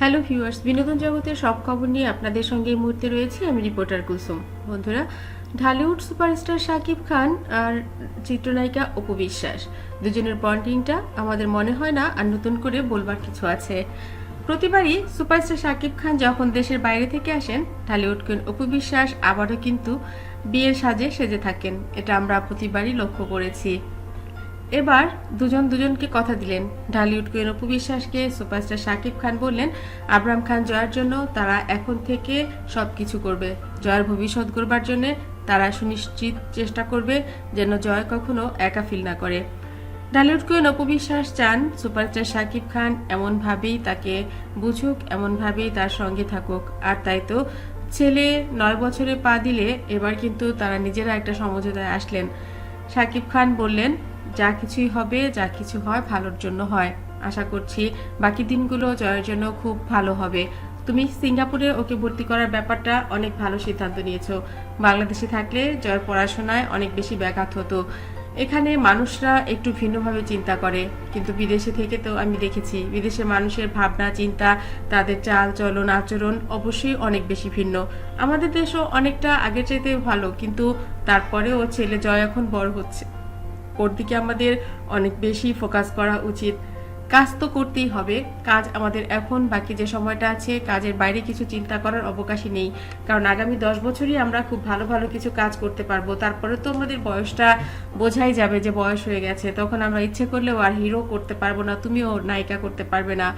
Hello viewers বিনোদন জগতের সব খবর নিয়ে আপনাদের সঙ্গে এই মুহূর্তে রয়েছে আমি রিপোর্টার কুলসুম। বন্ধুরা ঢালিউড সুপারস্টার শাকিব খান আর চিত্রনায়িকা অপু বিশ্বাস দুজনের বন্ডিংটা আমাদের মনে হয় না আর নতুন করে বলবার কিছু আছে। প্রতিবারই সুপারস্টার শাকিব খান যখন দেশের বাইরে থেকে আসেন ঢালিউড কুইন অপু বিশ্বাস আবারও কিন্তু বিয়ের সাজে সেজে থাকেন। এটা আমরা প্রতিবারই লক্ষ্য করেছি। এবার দুজন দুজনকে কথা দিলেন। ঢালিউড কুইন অপু বিশ্বাসকে, সুপারস্টার শাকিব খান বললেন, আবরাম খান জয়ের জন্য তারা এখন থেকে সব কিছু করবে। জয়ের ভবিষ্যৎ গড়বার জন্য তারা সুনিশ্চিত চেষ্টা করবে যেন জয় কখনো একা ফিল না করে। ঢালিউড কুইন অপু বিশ্বাস চান সুপারস্টার শাকিব খান এমনভাবেই তাকে বুঝুক, এমনভাবেই তার সঙ্গে থাকুক। আর তাই তো ছেলে নয় বছরে পা দিলে এবার কিন্তু তারা নিজেরা একটা সমঝোতায় আসলেন। শাকিব খান বললেন যা কিছুই হবে, যা কিছু হয় ভালোর জন্য হয়। আশা করছি বাকি দিনগুলো জয়ের জন্য খুব ভালো হবে। তুমি সিঙ্গাপুরে ওকে ভর্তি করার ব্যাপারটা অনেক ভালো সিদ্ধান্ত নিয়েছো। বাংলাদেশে থাকলে জয়ের পড়াশোনায় অনেক বেশি ব্যাঘাত হতো। এখানে মানুষরা একটু ভিন্নভাবে চিন্তা করে, কিন্তু বিদেশে থেকে তো আমি দেখেছি, বিদেশের মানুষের ভাবনা, চিন্তা, তাদের চাল, চলন, আচরণ অবশ্যই অনেক বেশি ভিন্ন। আমাদের দেশও অনেকটা আগের চাইতে ভালো, কিন্তু তারপরেও ছেলে জয় এখন বড় হচ্ছে। ওর দিকে আমাদের অনেক বেশি ফোকাস করা উচিত। কাজ তো করতেই হবে। কাজ আমাদের এখন, বাকি যে সময়টা আছে, কাজের বাইরে কিছু চিন্তা করার অবকাশই নেই। কারণ আগামী দশ বছরই আমরা খুব ভালো ভালো কিছু কাজ করতে পারব। তারপরে তো আমাদের বয়সটা বোঝাই যাবে যে বয়স হয়ে গেছে। তখন আমরা ইচ্ছে করলেও আর হিরো করতে পারব না, তুমিও নায়িকা করতে পারবে না।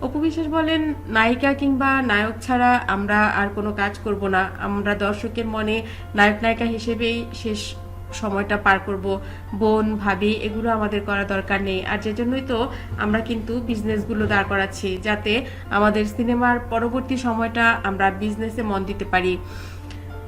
অপু বিশ্বাস বলেন, নায়িকা কিংবা নায়ক ছাড়া আমরা আর কোনো কাজ করব না। আমরা দর্শকের মনে নায়ক নায়িকা হিসেবেই শেষ সময়টা পার করব, বোন, ভাবি, এগুলো আমাদের করা দরকার নেই। আর যে জন্যই তো আমরা কিন্তু বিজনেসগুলো দাঁড় করাচ্ছি, যাতে আমাদের সিনেমার পরবর্তী সময়টা আমরা বিজনেসে মন দিতে পারি।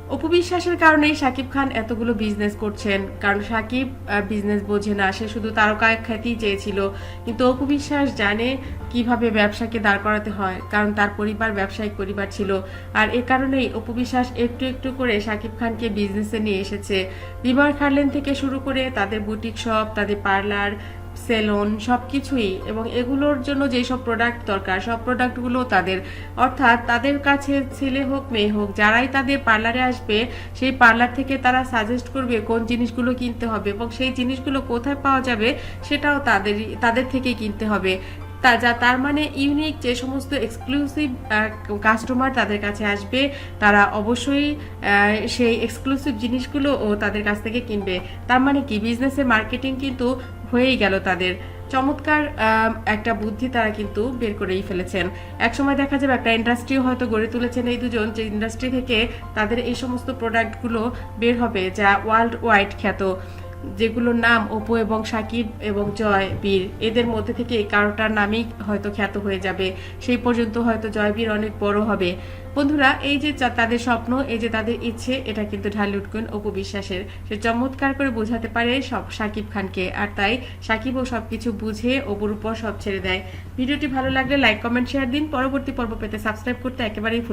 অপবিশ্বাসের কারণেই শাকিব খান এতগুলো বিজনেস করছেন। কারণ সাকিব বিজনেস বোঝে না। সে শুধু তারকা খ্যাতিই চেয়েছিল। কিন্তু অপবিশ্বাস জানে কীভাবে ব্যবসাকে দাঁড় করাতে হয়। কারণ তার পরিবার ব্যবসায়িক পরিবার ছিল। আর এ কারণেই অপবিশ্বাস একটু একটু করে শাকিব খানকে বিজনেসে নিয়ে এসেছে। রিভার খার্লেন থেকে শুরু করে তাদের বুটিক শপ তাদের পার্লার সেলুন সব কিছুই এবং এগুলোর জন্য যেই সব প্রোডাক্ট দরকার, সব প্রোডাক্টগুলো তাদের। অর্থাৎ তাদের কাছে ছেলে হোক, মেয়ে হোক, যারাই তাদের পার্লারে আসবে, সেই পার্লার থেকে তারা সাজেস্ট করবে কোন জিনিসগুলো কিনতে হবে এবং সেই জিনিসগুলো কোথায় পাওয়া যাবে সেটাও তাদেরই তাদের থেকেই কিনতে হবে। তা যা, তার মানে ইউনিক যে সমস্ত এক্সক্লুসিভ কাস্টমার তাদের কাছে আসবে, তারা অবশ্যই সেই এক্সক্লুসিভ জিনিসগুলো ও তাদের কাছ থেকে কিনবে। তার মানে কি? বিজনেসের মার্কেটিং কিন্তু হয়েই গেল তাদের। চমৎকার একটা বুদ্ধি তারা কিন্তু বের করেই ফেলেছেন। একসময় দেখা যাবে একটা ইন্ডাস্ট্রিও হয়তো গড়ে তুলেছেন এই দুজন যে ইন্ডাস্ট্রি থেকে তাদের এই সমস্ত প্রোডাক্টগুলো বের হবে যা ওয়ার্ল্ড ওয়াইড খ্যাত। যেগুলোর নাম অপু এবং সাকিব এবং জয় বীর, এদের মধ্যে থেকে কারোটার নামই হয়তো খ্যাত হয়ে যাবে। সেই পর্যন্ত হয়তো জয়বীর অনেক বড় হবে। বন্ধুরা, এই যে তাদের স্বপ্ন, এই যে তাদের ইচ্ছে, এটা কিন্তু ঢালিউড কুইন অপু বিশ্বাসের। সে চমৎকার করে বোঝাতে পারে সব সাকিব খানকে। আর তাই সাকিবও সবকিছু বুঝে অপুর উপর সব ছেড়ে দেয়। ভিডিওটি ভালো লাগলে লাইক, কমেন্ট, শেয়ার দিন। পরবর্তী পর্ব পেতে সাবস্ক্রাইব করতে একেবারেই ভুল